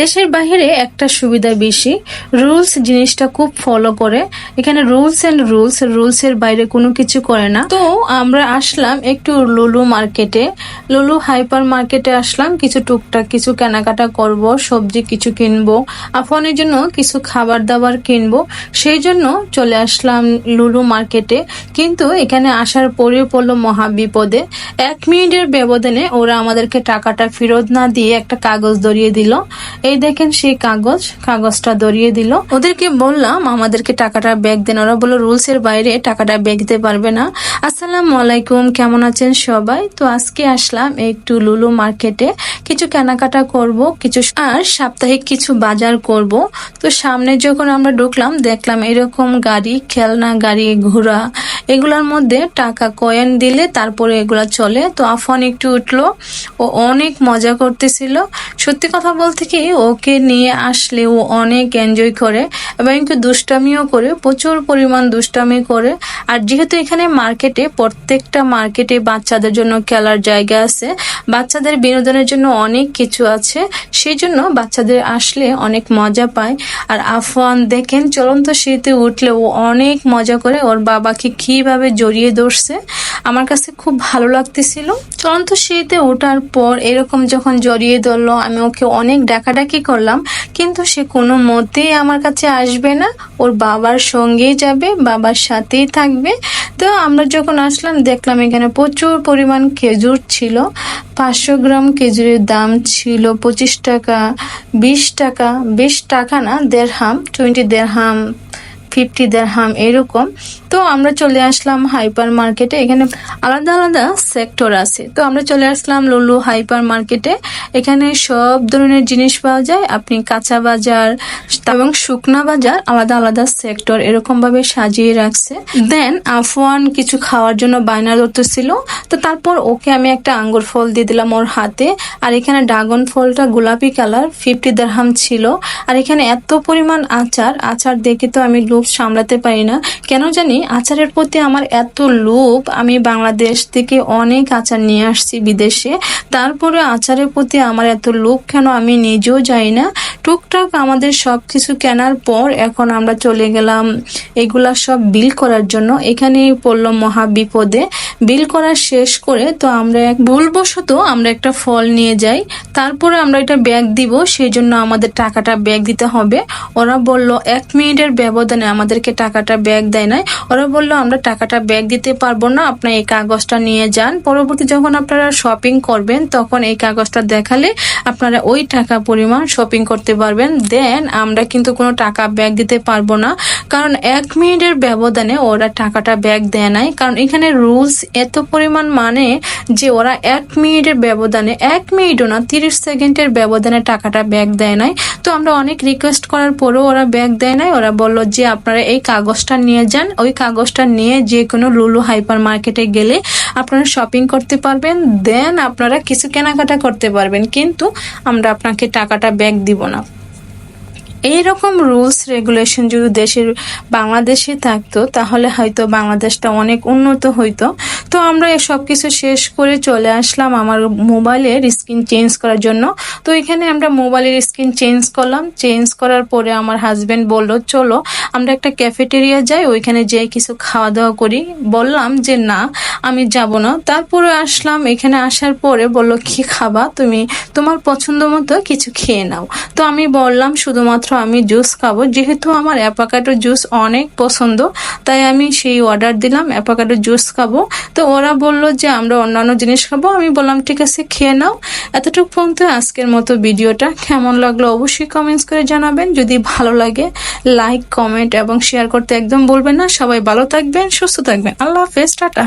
দেশের বাইরে একটা সুবিধা বেশি। রুলস জিনিসটা খুব ফলো করে। এখানে রুলস এন্ড রুলস রুলস এর বাইরে কোনো কিছু করে না। তো আমরা আসলাম একটু লুলু মার্কেটে লুলু হাইপার মার্কেটে আসলাম, কিছু টুকটাক কিছু কেনাকাটা করব, সবজি কিছু কিনবো, আফনের জন্য কিছু খাবার দাবার কিনবো। সেই জন্য চলে আসলাম লুলু মার্কেটে কিন্তু এখানে আসার পরে পড়ল মহা বিপদে। এক মিনিটের ব্যবধানে ওরা আমাদেরকে টাকাটা ফেরত না দিয়ে একটা কাগজ ধরিয়ে দিল। এই দেখেন সেই কাগজ, কাগজটা ধরিয়ে দিল। ওদেরকে বললাম, আমাদেরকে টাকাটা ব্যাগ দেন। ওরা বলল, রুলস এর বাইরে টাকাটা ব্যাগ দিতে পারবে না। আসসালামু আলাইকুম, কেমন আছেন সবাই? তো আজকে আসলাম একটু লুলু মার্কেটে। কিছু কেনাকাটা করব, কিছু আর সাপ্তাহিক কিছু বাজার করব। তো সামনে যখন আমরা ঢুকলাম, দেখলাম এরকম গাড়ি, খেলনা গাড়ি, ঘোড়া, এগুলোর মধ্যে টাকা কয়েন দিলে তারপরে এগুলা চলে। তো আফন একটু উঠল। ও অনেক মজা করতেছিল। সত্যি কথা বলতে কি, ওকে নিয়ে আসলে ও অনেক এনজয় করে এবং দুষ্টামিও করে, প্রচুর পরিমাণ দুষ্টামি করে। আর যেহেতু এখানে মার্কেটে প্রত্যেকটা মার্কেটে বাচ্চাদের জন্য খেলার জায়গা আছে, বাচ্চাদের বিনোদনের জন্য অনেক কিছু আছে, সেই জন্য বাচ্চাদের আসলে অনেক মজা পায়। আর আফওয়ান, দেখেন চলন্ত শীতে উঠলে ও অনেক মজা করে ওর বাবাকে কীভাবে জড়িয়ে ধরছে। আমার কাছে খুব ভালো লাগতেছিল। চলন্ত শীতে ওঠার পর এরকম যখন জড়িয়ে ধরলো, আমি ওকে অনেক ডাকাডাকি করলাম, কিন্তু সে কোনো মতেই আমার কাছে আসবে না। ওর বাবার সঙ্গেই যাবে, বাবার সাথেই থাকবে। তো আমরা যখন আসলাম, দেখলাম এখানে প্রচুর পরিমাণ খেজুর ছিল। পাঁচশো গ্রাম খেজুরের দাম ছিল পঁচিশ টাকা, বিশ টাকা বিশ টাকা না, দেড়হাম, টোয়েন্টি দেড়হাম ফিফটি দেড়হাম এরকম। তো আমরা চলে আসলাম হাইপার মার্কেটে এখানে আলাদা আলাদা সেক্টর আছে। তো আমরা চলে আসলাম লুলু হাইপার মার্কেটে এখানে সব ধরনের জিনিস পাওয়া যায়। আপনি কাঁচা বাজার এবং শুকনা বাজার আলাদা আলাদা সেক্টর এরকম ভাবে সাজিয়ে রাখছে। দেন আফওয়ান কিছু খাওয়ার জন্য বায়না ধরতেছিল। তো তারপর ওকে আমি একটা আঙ্গুর ফল দিয়ে দিলাম ওর হাতে। আর এখানে ড্রাগন ফলটা গোলাপি কালার ফিফটি দেড়হাম ছিল। আর এখানে এত পরিমাণ আচার। আচার দেখে তো আমি লোভ সামলাতে পারি না। কেন জানি আচারের প্রতি আমার এত লোভ, আমি বাংলাদেশ থেকে অনেক আচার নিয়ে আসছি বিদেশে। তারপরে আচারের প্রতি আমার এত লোভ কেন আমি নিজেও যাই না। টুকটাক আমাদের সব কিছু কেনার পর এখন আমরা চলে গেলাম এগুলা সব বিল করার জন্য। এখানেই পড়ল মহা বিপদে। বিল করা শেষ করে তো আমরা এক ভুলবশত আমরা একটা ফল নিয়ে যাই। তারপরে আমরা এটা ব্যাগ দিব সেই জন্য আমাদের টাকাটা ব্যাগ দিতে হবে। ওরা বলল, এক মিনিটের ব্যবধানে আমাদেরকে টাকাটা ব্যাগ দেয় নাই। ওরা বলল, আমরা টাকাটা ব্যাগ দিতে পারব না আপনার এই কাগজটা নিয়ে যান। পরবর্তী যখন আপনারা শপিং করবেন, তখন এই কাগজটা দেখালে আপনারা ওই টাকা পরিমাণ শপিং করতে পারবেন। দেন আমরা কিন্তু কোনো টাকা ব্যাগ দিতে পারব না। কারণ এক মিনিটের ব্যবধানে ওরা টাকাটা ব্যাগ দেয় নাই। কারণ এখানে রুলস এত পরিমাণ মানে যে ওরা এক মিনিটের ব্যবধানে, এক মিনিটও না, তিরিশ সেকেন্ডের ব্যবধানে টাকাটা ব্যাগ দেয় নাই। তো আমরা অনেক রিকোয়েস্ট করার পরেও ওরা ব্যাগ দেয় নাই। ওরা বলল যে, আপনারা এই কাগজটা নিয়ে যান। ওই কাগজটা নিয়ে যে কোনো লুলু হাইপার মার্কেটে গেলে আপনারা শপিং করতে পারবেন। দেন আপনারা কিছু কেনাকাটা করতে পারবেন। কিন্তু আমরা আপনাকে টাকাটা ব্যাগ দিব না। এইরকম রুলস রেগুলেশন যদি দেশের, বাংলাদেশে থাকতো, তাহলে হয়তো বাংলাদেশটা অনেক উন্নত হইতো। তো আমরা সব কিছু শেষ করে চলে আসলাম আমার মোবাইলের স্ক্রিন চেঞ্জ করার জন্য। তো এখানে আমরা মোবাইলের স্ক্রিন চেঞ্জ করলাম। চেঞ্জ করার পরে আমার হাজবেন্ড বলল, চলো, আমরা একটা ক্যাফেটেরিয়া যাই, ওইখানে যেয়ে কিছু খাওয়া দাওয়া করি। বললাম যে, না, আমি যাব না। তারপরে আসলাম, এখানে আসার পরে বলল, কি খাবা? তুমি তোমার পছন্দ মতো কিছু খেয়ে নাও। তো আমি বললাম, শুধুমাত্র আমি জুস খাব। যেহেতু আমার অ্যাপাকাটো জুস অনেক পছন্দ, তাই আমি সেই অর্ডার দিলাম অ্যাপাকাটো জুস খাব। তো ওরা বলল যে, আমরা অন্যান্য জিনিস খাব। আমি বললাম, ঠিক আছে, খেয়ে নাও। এতটুকু পর্যন্ত আজকের মতো ভিডিওটা কেমন লাগল অবশ্যই কমেন্টস করে জানাবেন। যদি ভালো লাগে লাইক কমেন্ট এবং শেয়ার করতে একদম বলবেন না। সবাই ভালো থাকবেন, সুস্থ থাকবেন। আল্লাহ হাফেজ, টাটা।